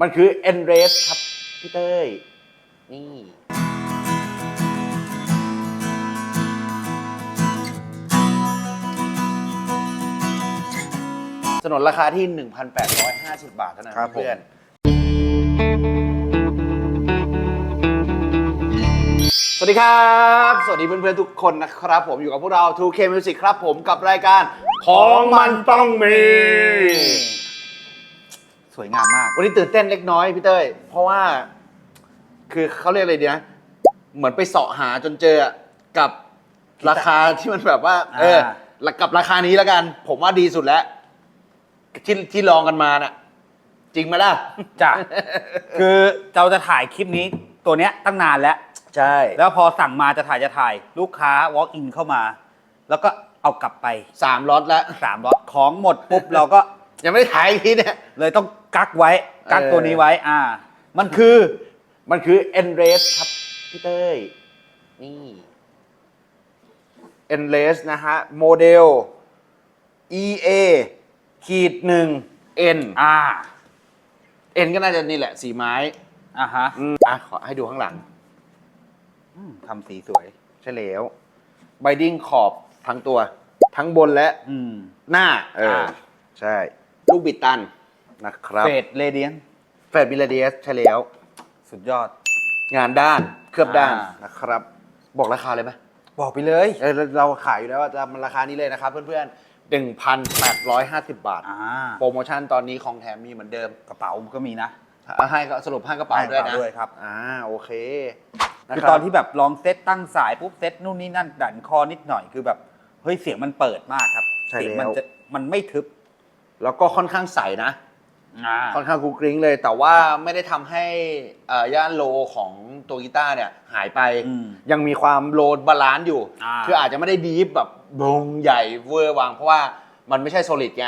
มันคือ e n r a c e ครับ พี่เต้ย นี่ สนนราคาที่ 1,850 บาทเท่านั้นครับผม เพื่อน สวัสดีครับ สวัสดีเพื่อนๆทุกคนนะครับ ผมอยู่กับพวกเรา 2K Music ครับผมกับรายการของมันต้องมี สวยงามมาก วันนี้ตื่นเต้นเล็กน้อยพี่เต้ย เพราะว่า คือเขาเรียกอะไรดีนะ เหมือนไปเสาะหาจนเจอกับราคาที่มันแบบว่า เออ อ่า กับราคานี้แล้วกัน ผมว่าดีสุดแล้ว ที่ที่ลองกันมาน่ะ จริงไหมล่ะ จ้ะ คือเราจะถ่ายคลิปนี้ตัวเนี้ยตั้งนานแล้ว ใช่ แล้วพอสั่งมาจะถ่ายจะถ่าย ลูกค้า walk in เข้ามา แล้วก็เอากลับไปสามล็อตแล้ว สามรถของหมดปุ๊บ เราก็ ยังไม่ได้ถ่ายอีกทีเนี่ย เลยต้องกักไว้กักเออตัวนี้ไว้อ่า มันคือมันคือ e n r a c e ครับพี่เต้ยนี่ e n r a c e นะฮะโมเดล EA ขีดหนึ่ง N อ่า N ก็น่าจะนี่แหละ สีไม้อ่าฮะอืมอะขอให้ดูข้างหลังอืมทำสีสวยใช่แล้วไบดิ้งขอบทั้งตัว ทั้งบนและอืมหน้า เอออ่าใช่ ลูกบิดตันนะครับเฟดเรเดียนเฟดบิลเดียสใช่แล้ว สุดยอด งานด้านเคลือบด้านอ่านนะครับ บอกราคาเลยไหมบอกไปเลยเออเราขายอยู่แล้วว่าจะมันราคานี้เลยนะครับเพื่อนๆ1,850 บาทอ่าโปรโมชั่นตอนนี้ของแถมมีเหมือนเดิมกระเป๋าก็มีนะให้ก็สรุปให้กระเป๋าให้ด้วยกระนะเป๋าด้วยครับอ่าโอเคคือตอนที่แบบลองเซตตั้งสายปุ๊บเซตนู่นนี่นั่นดันคอนิดหน่อยคือแบบเฮ้ยเสียงมันเปิดมากครับใช่เสียงแล้มัวจะมันไม่ทึบ แล้วก็ค่อนข้างใสนะ อ่าค่อนข้างกรุกริ้งเลย แต่ว่าไม่ได้ทำให้เอ่อย่านโลของตัวกีตาร์เนี่ยหายไป อืม ยังมีความโลดบาลานซ์อยู่ อ่า คืออาจจะไม่ได้ดีฟแบบบงใหญ่เวอร์วัง เพราะว่ามันไม่ใช่โซลิดไง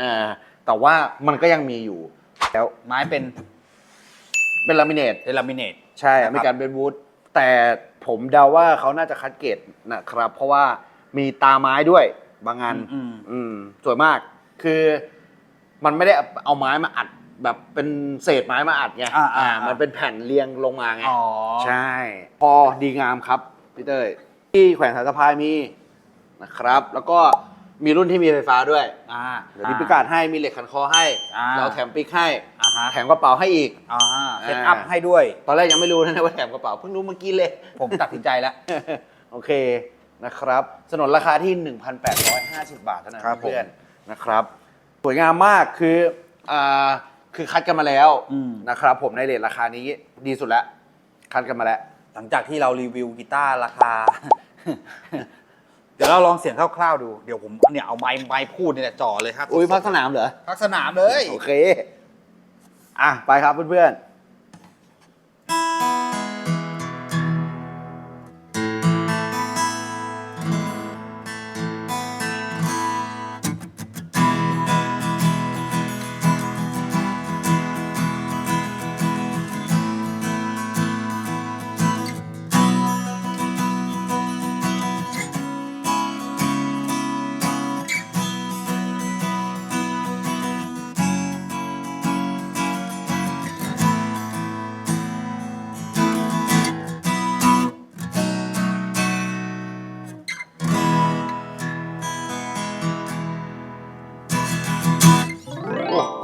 อ่าแต่ว่ามันก็ยังมีอยู่ แล้วไม้เป็นเป็นลามิเนต เดลามิเนต ใช่อเมริกันเบนวูดแต่ผมเดาว่าเขาน่าจะคัดเกรดนะครับ เพราะว่ามีตาไม้ด้วยบางงานอืมอืมสวยมาก คือมันไม่ได้เอาไม้มาอัดแบบเป็นเศษไม้มาอัดไงอ่าอ่าอ่ามัมันเป็นแผ่นเรียงลงมาไง อ๋อ ใช่ พอดีงามครับพี่เต้ยที่แขวนสายสะพายมีนะครับ แล้วก็มีรุ่นที่มีไฟฟ้าด้วยอ่า เดี๋ยวนี้พิกาดให้มีเหล็กขันคอให้ อ่า เราแถมปิกให้อ่าฮะแถมกระเป๋าให้อีก อ่าเซตอ่าอัพให้ด้วย ตอนแรกยังไม่รู้นะว่าแถมกระเป๋าเพิ่งรู้เมื่อกี้เลย ผมตัดสินใจแล้ว โอเคนะครับ สนนราคาที่ 1,850 บาทเท่านั้นครับผม เพื่อน นะครับ สวยงามมากคืออ่าคือคัดกันมาแล้วอืม นะครับผมในเรทราคานี้ดีสุดแล้ว คัดกันมาแล้ว หลังจากที่เรารีวิวกีตาร์ราคา เดี๋ยวเราลองเสียงคร่าวๆดู เดี๋ยวผมเนี่ยเอาไม้ไม้พูดเนี่ยจ่อเลยครับอุ้ยพักสนามเหรอ พักสนามเลย โอเค อะ ไปครับเพื่อนๆ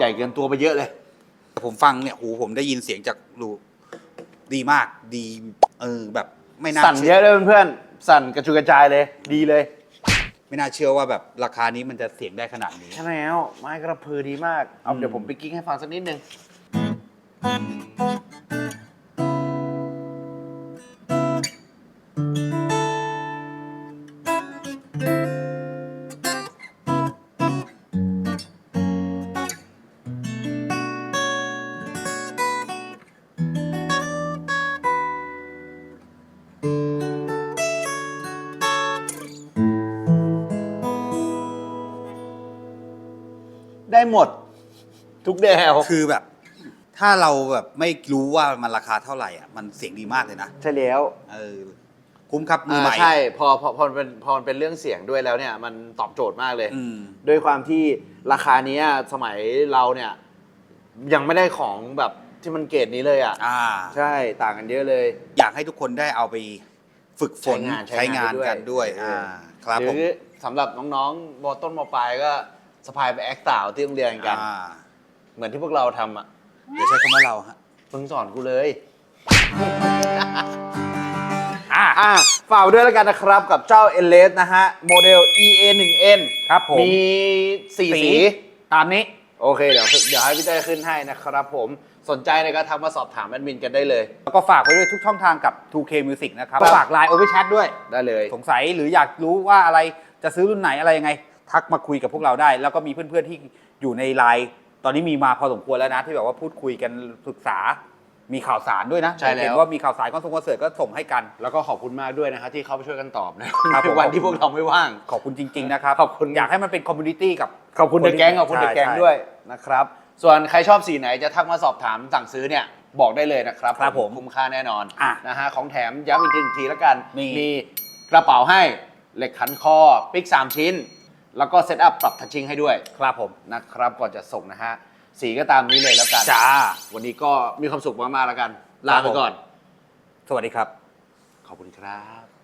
ใหญ่เกินตัวไปเยอะเลย ผมฟังเนี่ยหูผมได้ยินเสียงจากรูดีมากดีเออแบบไม่น่าสั่นเยเชื่ออะเลยเพื่อนๆสั่นกระจุยกระจายเลย ดีเลยไม่น่าเชื่อว่าแบบราคานี้มันจะเสียงได้ขนาดนี้ ใช่แล้วไม้กระพือดีมากเอาอืมเดี๋ยวผมไปกิ้งให้ฟังสักนิดนึง ได้หมด ทุกแนวคือแบบ ถ้าเราแบบไม่รู้ว่ามันราคาเท่าไหร่อะมันเสียงดีมากเลยนะใช่แล้วเออคุ้มครับมือใหม่ อ่าใช่พอพอพอมันเป็นพอมันเป็นเรื่องเสียงด้วยแล้วเนี่ยมันตอบโจทย์มากเลย อืม ด้วยความที่ราคาเนี้ยสมัยเราเนี่ยยังไม่ได้ของแบบที่มันเกรดนี้เลยอะอ่า ใช่ต่างกันเยอะเลย อยากให้ทุกคนได้เอาไปฝึกฝนใช้งานกันด้วยเออ่าอครับหผมรือสำหรับน้องๆมต้นมปลายก็ สะพายไปแอคสาวที่โรงเรียนกัน อ่าเหมือนที่พวกเราทำอะเดี๋ยวใช้คำว่าเราฮะ มึงสอนกูเลย อ่า อะฝากไว้ด้วยแล้วกันนะครับกับเจ้า e l e s นะฮะ โมเดล EA 1 N ครับผม มีสี่สี ตามนี้ โอเค เดี๋ยวเดี๋ยวให้พี่เต้ยขึ้นให้นะครับผมสนใจเนี่ยก็ทักมาสอบถามแอดมินกันได้เลย แล้วก็ฝากไว้ด้วยทุกช่องทางกับ 2K Music นะครับ ครับ ฝากไลน์ Over Chat ด้วย ได้เลย สงสัยหรืออยากรู้ว่าอะไรจะซื้อรุ่นไหนอะไรยังไง ทักมาคุยกับพวกเราได้ แล้วก็มีเพื่อนๆที่อยู่ในไลน์ตอนนี้มีมาพอสมควรแล้วนะ ที่แบบว่าพูดคุยกันศึกษามีข่าวสารด้วยนะใช่แล้ว เห็นว่ามีข่าวสารคอนเสิร์ตคอนเสิร์ตก็ส่งให้กัน แล้วก็ขอบคุณมากด้วยนะฮะที่เขาไปช่วยกันตอบนะครับผมในวันที่พวกเราไม่ว่าง ขอบคุณจริง ๆ นะครับขอบคุณ อยากให้มันเป็นคอมมูนิตี้กับขอบคุณเดอะแก๊งขอบคุณเดอะแก๊งใช่ ด้วยนะครับ ส่วนใครชอบสีไหนจะทักมาสอบถามสั่งซื้อเนี่ยบอกได้เลยนะครับครับผมคุ้มค่าแน่นอนอะนะฮะของแถมย้ำอีกทีทีแล้วกันมีมี กระเป๋าให้เหล็กขันคอปิก 3 ชิ้น แล้วก็เซตอัพปรับทัชชิ่งให้ด้วยครับผมนะครับก่อนจะส่งนะฮะสีก็ตามนี้เลยแล้วกันจ้าวันนี้ก็มีความสุขมากๆแล้วกัน ลาไปก่อน สวัสดีครับ ขอบคุณครับ